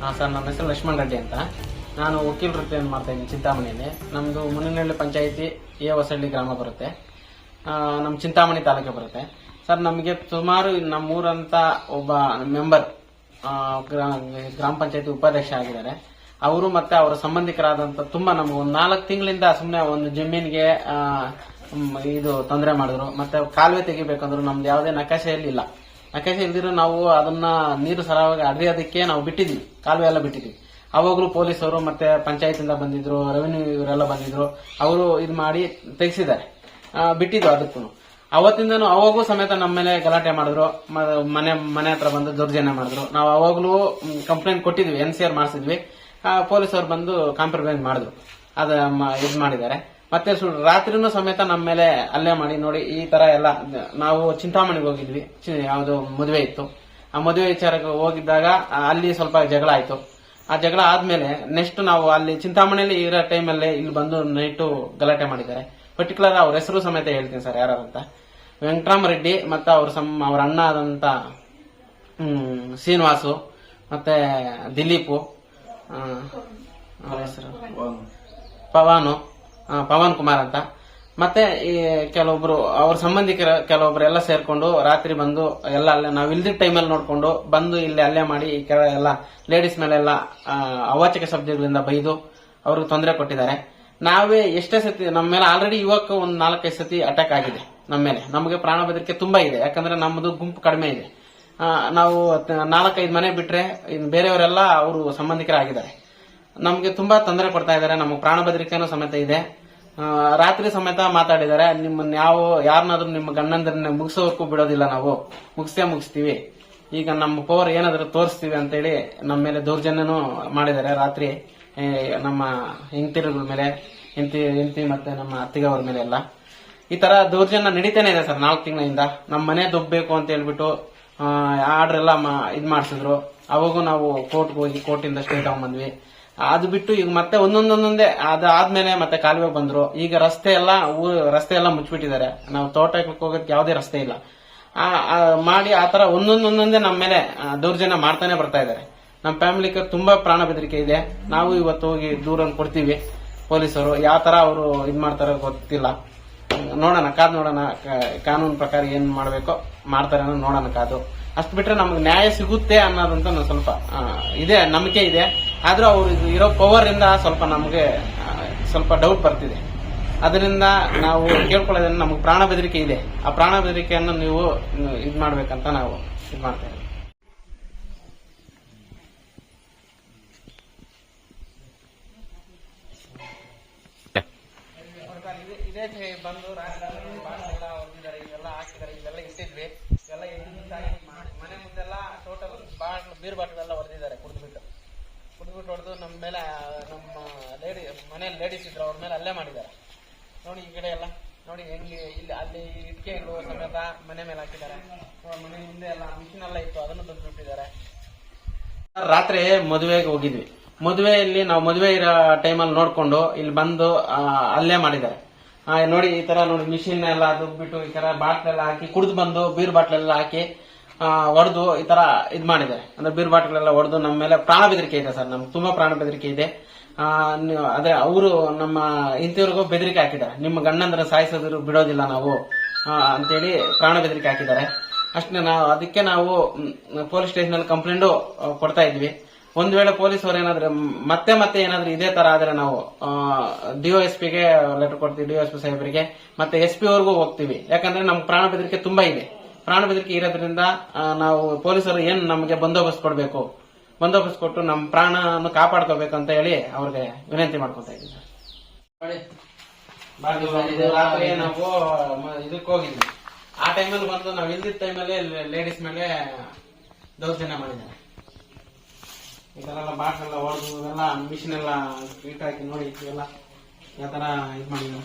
ಹಾಂ, ಸರ್ ನನ್ನ ಹೆಸರು ಲಕ್ಷ್ಮಣ್ ರೆಡ್ಡಿ ಅಂತ. ನಾನು ವಕೀಲ್ ವೃತ್ತಿಯನ್ನು ಮಾಡ್ತಾ ಇದ್ದೀನಿ, ಚಿಂತಾಮಣಿಯಲ್ಲಿ. ನಮ್ಮದು ಮುನಿನಹಳ್ಳಿ ಪಂಚಾಯಿತಿ ಎ ಹೊಸಳ್ಳಿ ಗ್ರಾಮ ಬರುತ್ತೆ. ನಮ್ಮ ಚಿಂತಾಮಣಿ ತಾಲೂಕು ಬರುತ್ತೆ. ಸರ್, ನಮಗೆ ಸುಮಾರು ನಮ್ಮೂರಂತ ಒಬ್ಬ ಮೆಂಬರ್ ಗ್ರಾಮ ಪಂಚಾಯತಿ ಉಪಾಧ್ಯಕ್ಷ ಆಗಿದ್ದಾರೆ. ಅವರು ಮತ್ತೆ ಅವರ ಸಂಬಂಧಿಕರಾದಂತ ತುಂಬಾ ನಮ್ಗೆ ಒಂದು ನಾಲ್ಕು ತಿಂಗಳಿಂದ ಸುಮ್ಮನೆ ಒಂದು ಜಮೀನಿಗೆ ಇದು ತೊಂದರೆ ಮಾಡಿದ್ರು. ಮತ್ತೆ ಕಾಲುವೆ ತೆಗಿಬೇಕಂದ್ರು ನಮ್ದು ಯಾವುದೇ ನಕಾಶೆಯಲ್ಲಿ ಇಲ್ಲ. ನಕಾಶೆ ಇಲ್ದಿರೋ ನಾವು ಅದನ್ನ ನೀರು ಸರಾಗ ಅಡಿಯೋದಕ್ಕೆ ನಾವು ಬಿಟ್ಟಿದ್ವಿ, ಕಾಲುವೆ ಎಲ್ಲ ಬಿಟ್ಟಿದ್ವಿ. ಅವಾಗಲೂ ಪೊಲೀಸರು ಮತ್ತೆ ಪಂಚಾಯತಿಂದ ಬಂದಿದ್ರು ರೆವೆನ್ಯೂ ಇವರೆಲ್ಲ ಬಂದಿದ್ರು, ಅವರು ಇದು ಮಾಡಿ ತೆಗೆಸಿದ್ದಾರೆ. ಬಿಟ್ಟಿದ್ದು ಅದಕ್ಕೂ ಅವತ್ತಿಂದನೂ ಅವಾಗೂ ಸಮೇತ ನಮ್ಮ ಮೇಲೆ ಗಲಾಟೆ ಮಾಡಿದ್ರು ಮನೆ ಮನೆ ಹತ್ರ ಬಂದು ದೌರ್ಜನ್ಯ ಮಾಡಿದ್ರು. ನಾವು ಅವಾಗಲೂ ಕಂಪ್ಲೇಂಟ್ ಕೊಟ್ಟಿದ್ವಿ, ಎನ್ ಸಿ ಆರ್ ಮಾಡಿಸಿದ್ವಿ. ಪೊಲೀಸರು ಬಂದು ಕಾಂಪ್ರಮೈಸ್ ಮಾಡಿದ್ರು. ಅದ ಇದ್ ಮಾಡಿದ್ದಾರೆ. ಮತ್ತೆ ಸು- ರಾತ್ರಿನೂ ಸಮೇತ ನಮ್ಮ ಮೇಲೆ ಅಲ್ಲೇ ಮಾಡಿ ನೋಡಿ ಈ ತರ ಎಲ್ಲ ನಾವು ಚಿಂತಾಮಣಿಗೆ ಹೋಗಿದ್ವಿ. ಯಾವ್ದೋ ಮದುವೆ ಇತ್ತು. ಆ ಮದುವೆ ವಿಚಾರಕ್ಕೆ ಹೋಗಿದ್ದಾಗ ಅಲ್ಲಿ ಸ್ವಲ್ಪ ಜಗಳ ಆಯ್ತು. ಆ ಜಗಳ ಆದ್ಮೇಲೆ ನೆಕ್ಸ್ಟ್ ನಾವು ಅಲ್ಲಿ ಚಿಂತಾಮಣಿಯಲ್ಲಿ ಇರೋ ಟೈಮಲ್ಲಿ ಇಲ್ಲಿ ಬಂದು ನೈಟು ಗಲಾಟೆ ಮಾಡಿದ್ದಾರೆ. ಪರ್ಟಿಕ್ಯುಲರ್ ಅವ್ರ ಹೆಸರು ಸಮೇತ ಹೇಳ್ತೀನಿ ಸರ್ ಯಾರು ಅಂತ. ವೆಂಕಟರಾಮ ರೆಡ್ಡಿ ಮತ್ತೆ ಅವ್ರ ಸಮ್ ಅವ್ರ ಅಣ್ಣ ಆದಂತ ಶ್ರೀನಿವಾಸು ಮತ್ತೆ ದಿಲೀಪು ಅವ್ರ ಹೆಸರು. ಪವನ್. ಪವನ್ ಕುಮಾರ್ ಅಂತ. ಮತ್ತೆ ಈ ಕೆಲವೊಬ್ರು, ಅವ್ರ ಸಂಬಂಧಿಕರ ಕೆಲವೊಬ್ರು ಎಲ್ಲ ಸೇರ್ಕೊಂಡು ರಾತ್ರಿ ಬಂದು ಎಲ್ಲ ಅಲ್ಲೇ, ನಾವು ಇಲ್ದಿದ್ದ ಟೈಮಲ್ಲಿ ನೋಡ್ಕೊಂಡು ಬಂದು ಇಲ್ಲಿ ಅಲ್ಲೇ ಮಾಡಿ ಈ ಕೆಲ ಎಲ್ಲ ಲೇಡೀಸ್ ಮೇಲೆಲ್ಲ ಅವಾಚಕ ಶಬ್ದಗಳಿಂದ ಬೈದು ಅವ್ರಿಗೆ ತೊಂದರೆ ಕೊಟ್ಟಿದ್ದಾರೆ. ನಾವೇ ಎಷ್ಟೇ ಸತಿ ನಮ್ಮ ಮೇಲೆ ಆಲ್ರೆಡಿ ಯುವಕ ಒಂದು ನಾಲ್ಕೈದು ಸತಿ ಅಟ್ಯಾಕ್ ಆಗಿದೆ ನಮ್ಮ ಮೇಲೆ. ನಮಗೆ ಪ್ರಾಣ ಬೆದರಿಕೆ ತುಂಬಾ ಇದೆ, ಯಾಕಂದ್ರೆ ನಮ್ಮದು ಗುಂಪು ಕಡಿಮೆ ಇದೆ. ನಾವು ನಾಲ್ಕೈದು ಮನೆ ಬಿಟ್ರೆ ಬೇರೆಯವರೆಲ್ಲ ಅವರು ಸಂಬಂಧಿಕರಾಗಿದ್ದಾರೆ. ನಮಗೆ ತುಂಬಾ ತೊಂದರೆ ಕೊಡ್ತಾ ಇದ್ದಾರೆ. ನಮಗೆ ಪ್ರಾಣ ಬೆದರಿಕೆನೂ ಸಮೇತ ಇದೆ. ರಾತ್ರಿ ಸಮೇತ ಮಾತಾಡಿದ್ದಾರೆ. ನಿಮ್ಮನ್ನ ಯಾವ, ಯಾರನ್ನಾದ್ರೂ ನಿಮ್ಮ ಗಂಡಂದ್ರನ್ನ ಮುಗಿಸೋವರೆಗೂ ಬಿಡೋದಿಲ್ಲ ನಾವು. ಮುಗಿಸೇ ಮುಗಿಸ್ತೀವಿ. ಈಗ ನಮ್ಮ ಪವರ್ ಏನಾದ್ರೂ ತೋರಿಸ್ತೀವಿ ಅಂತೇಳಿ ನಮ್ಮ ಮೇಲೆ ದೌರ್ಜನ್ಯನೂ ಮಾಡಿದ್ದಾರೆ ರಾತ್ರಿ. ನಮ್ಮ ಹೆಂಡತಿರುಗಳ ಮೇಲೆ, ಹೆಂಡತಿ ಹೆಂಡತಿ ಮತ್ತೆ ನಮ್ಮ ಅತ್ತಿಗವ್ರ ಮೇಲೆ ಎಲ್ಲ. ಈ ತರ ದೌರ್ಜನ್ಯ ನಡೀತಾನೆ ಇದೆ ಸರ್ ನಾಲ್ಕು ತಿಂಗಳಿಂದ. ನಮ್ಮ ಮನೆ ದುಬ್ಬೇಕು ಅಂತ ಹೇಳ್ಬಿಟ್ಟು ಆರ್ಡ್ರೆಲ್ಲ ಇದ್ ಮಾಡಿಸಿದ್ರು. ಅವಾಗೂ ನಾವು ಕೋರ್ಟ್ಗೆ ಹೋಗಿ ಕೋರ್ಟಿಂದ ಸ್ಟೇ ತಗೊಂಡ್ಬಂದ್ವಿ. ಅದು ಬಿಟ್ಟು ಈಗ ಮತ್ತೆ ಒಂದೊಂದೊಂದೊಂದೇ ಅದಾದ್ಮೇಲೆ ಮತ್ತೆ ಕಾಲುವೆ ಬಂದ್ರು. ಈಗ ರಸ್ತೆ ಎಲ್ಲ ರಸ್ತೆ ಎಲ್ಲ ಮುಚ್ಚಿಬಿಟ್ಟಿದ್ದಾರೆ. ನಾವು ತೋಟಕ್ಕೆ ಹೋಗೋದಕ್ಕೆ ಯಾವುದೇ ರಸ್ತೆ ಇಲ್ಲ. ಮಾಡಿ ಆ ತರ ಒಂದೊಂದೊಂದೊಂದೇ ನಮ್ಮ ಮೇಲೆ ದೌರ್ಜನ್ಯ ಮಾಡ್ತಾನೆ ಬರ್ತಾ ಇದ್ದಾರೆ. ನಮ್ಮ ಫ್ಯಾಮಿಲಿಗೆ ತುಂಬಾ ಪ್ರಾಣ ಬೆದರಿಕೆ ಇದೆ. ನಾವು ಇವತ್ತು ಹೋಗಿ ದೂರನ್ನು ಕೊಡ್ತೀವಿ ಪೊಲೀಸರು. ಯಾವ ತರ ಅವರು ಇದು ಮಾಡ್ತಾರೋ ಗೊತ್ತಿಲ್ಲ. ನೋಡೋಣ, ಕಾದು ನೋಡೋಣ ಕಾನೂನು ಪ್ರಕಾರ ಏನ್ ಮಾಡ್ಬೇಕು ಮಾಡ್ತಾರೆ ಅನ್ನೋದು ನೋಡೋಣ ಕಾದು. ಅಷ್ಟು ಬಿಟ್ರೆ ನಮ್ಗೆ ನ್ಯಾಯ ಸಿಗುತ್ತೆ ಅನ್ನೋದಂತ ನಾನು ಸ್ವಲ್ಪ ಇದೆ, ನಂಬಿಕೆ ಇದೆ. ಆದ್ರೂ ಅವರು ಇದು ಇರೋ ಪವರ್ ಇಂದ ಸ್ವಲ್ಪ ನಮಗೆ ಸ್ವಲ್ಪ ಡೌಟ್ ಬರ್ತಿದೆ. ಅದರಿಂದ ನಾವು ಕೇಳ್ಕೊಳ್ಳೋದ್ರಿಂದ ನಮ್ಗೆ ಪ್ರಾಣ ಬೆದರಿಕೆ ಇದೆ. ಆ ಪ್ರಾಣ ಬೆದರಿಕೆಯನ್ನು ನೀವು ಇದು ಮಾಡ್ಬೇಕಂತ ನಾವು ಇದು ಮಾಡ್ತೇವೆ ಇದೇ ಬಂದು ಬಾಟ್ಲೆಲ್ಲ ಹೊಡೆದಿದ್ದಾರೆ ಇವೆಲ್ಲ ಹಾಕಿದ್ದಾರೆ ಇದೆಲ್ಲ ಇಟ್ಟಿದ್ವಿ ಇವೆಲ್ಲ ಎದ್ದಿದ್ದಾಗಿ ಮನೆ ಮುಂದೆಲ್ಲ ಟೋಟಲ್ ಬಾಟ್ಲು ಬೀರ್ ಬಾಟ್ಲ್ ಎಲ್ಲ ಹೊಡೆದಿದ್ದಾರೆ ಹೊಡೆದು ನಮ್ಮ ಮೇಲೆ, ನಮ್ಮ ಲೇಡಿ ಮನೇಲಿ ಲೇಡೀಸ್ ಇದ್ರು, ಅವ್ರ ಮೇಲೆ ಅಲ್ಲೇ ಮಾಡಿದ್ದಾರೆ. ನೋಡಿ ಈ ಕಡೆ ಎಲ್ಲ, ನೋಡಿ ಹೆಂಗೆ ಇಲ್ಲಿ, ಅಲ್ಲಿ ಇಟ್ಕೆಗಳು ಸಮೇತ ಮನೆ ಮೇಲೆ ಹಾಕಿದ್ದಾರೆ. ಮನೆ ಹಿಂದೆ ಎಲ್ಲ ಮಿಷಿನ್ ಎಲ್ಲ ಇತ್ತು, ಅದನ್ನು ತಂದುಬಿಟ್ಟಿದ್ದಾರೆ. ರಾತ್ರಿ ಮದುವೆಗೆ ಹೋಗಿದ್ವಿ. ಮದುವೆಯಲ್ಲಿ ನಾವು ಮದುವೆ ಇರೋ ಟೈಮಲ್ಲಿ ನೋಡ್ಕೊಂಡು ಇಲ್ಲಿ ಬಂದು ಅಲ್ಲೇ ಮಾಡಿದ್ದಾರೆ. ನೋಡಿ ಈ ತರ ನೋಡಿ ಮಿಷಿನ್ ಎಲ್ಲ ದುಬ್ಬಿಟ್ಟು ಈ ತರ ಬಾಟ್ಲೆಲ್ಲ ಹಾಕಿ ಕುಡಿದು ಬಂದು ಬೀರ್ ಬಾಟ್ಲೆಲ್ಲ ಹಾಕಿ ಹೊಡೆದು ಈ ತರ ಇದ್ ಮಾಡಿದ್ದಾರೆ. ಅಂದ್ರೆ ಬೀರ್ ಬಾಟ್ಗಳೆಲ್ಲ ಹೊಡೆದು ನಮ್ಮ ಮೇಲೆ ಪ್ರಾಣ ಬೆದರಿಕೆ ಇದೆ ಸರ್. ನಮ್ಗೆ ತುಂಬಾ ಪ್ರಾಣ ಬೆದರಿಕೆ ಇದೆ. ಅದೇ ಅವರು ನಮ್ಮ ಇಂಥವ್ರಿಗೂ ಬೆದರಿಕೆ ಹಾಕಿದ್ದಾರೆ. ನಿಮ್ಮ ಗಂಡಂದ್ರೆ ಸಾಯಿಸೋದ್ರು ಬಿಡೋದಿಲ್ಲ ನಾವು ಅಂತೇಳಿ ಪ್ರಾಣ ಬೆದರಿಕೆ ಹಾಕಿದ್ದಾರೆ. ಅಷ್ಟೇ ನಾವು, ಅದಕ್ಕೆ ನಾವು ಪೊಲೀಸ್ ಸ್ಟೇಷನ್ ಅಲ್ಲಿ ಕಂಪ್ಲೇಂಟ್ ಕೊಡ್ತಾ ಇದ್ವಿ. ಒಂದ್ ವೇಳೆ ಪೊಲೀಸ್ ಅವ್ರು ಏನಾದ್ರೆ ಮತ್ತೆ ಮತ್ತೆ ಏನಾದ್ರೂ ಇದೇ ತರ ಆದ್ರೆ ನಾವು ಡಿಒಎಸ್ ಪಿಗೆ ಲೆಟರ್ ಕೊಡ್ತೀವಿ ಡಿಒಎಸ್ ಪಿ ಸಾಹೇಬರಿಗೆ, ಮತ್ತೆ ಎಸ್ ಪಿ ಅವ್ರಿಗೂ ಹೋಗ್ತೀವಿ. ಯಾಕಂದ್ರೆ ನಮ್ಗೆ ಪ್ರಾಣ ಬೆದರಿಕೆ ತುಂಬಾ ಇದೆ. ಪ್ರಾಣ ಬೆದರಿಕೆ ಇರೋದ್ರಿಂದ ನಾವು ಪೊಲೀಸರು ಏನ್ ನಮಗೆ ಬಂದೋಬಸ್ತ್ ಕೊಡಬೇಕು? ಬಂದೋಬಸ್ತ್ ಕೊಟ್ಟು ನಮ್ಮ ಪ್ರಾಣವನ್ನು ಕಾಪಾಡ್ಕೋಬೇಕು ಅಂತ ಹೇಳಿ ಅವ್ರಿಗೆ ವಿನಂತಿ ಮಾಡ್ಕೊತಾ ಇದ್ದೀನಿ ರಾತ್ರಿ ನಾವು ಇದಕ್ಕೆ ಹೋಗಿದ್ವಿ. ಆ ಟೈಮಲ್ಲಿ ಬಂದು ನಾವು ಇಲ್ದಿದ್ದ ಟೈಮಲ್ಲಿ ಲೇಡೀಸ್ ಮೇಲೆ ದೌರ್ಜನ್ಯ ಮಾಡಿದ್ದಾರೆ. ಈ ತರ ಎಲ್ಲ ಹೊಡೆದು ಎಲ್ಲ ಮಿಷಿನ್ ಎಲ್ಲ ಇಟ್ಟಾಕಿ ನೋಡಿ ಎಲ್ಲ ಯಾವ ತರ ಇದು ಮಾಡಿದ್ರು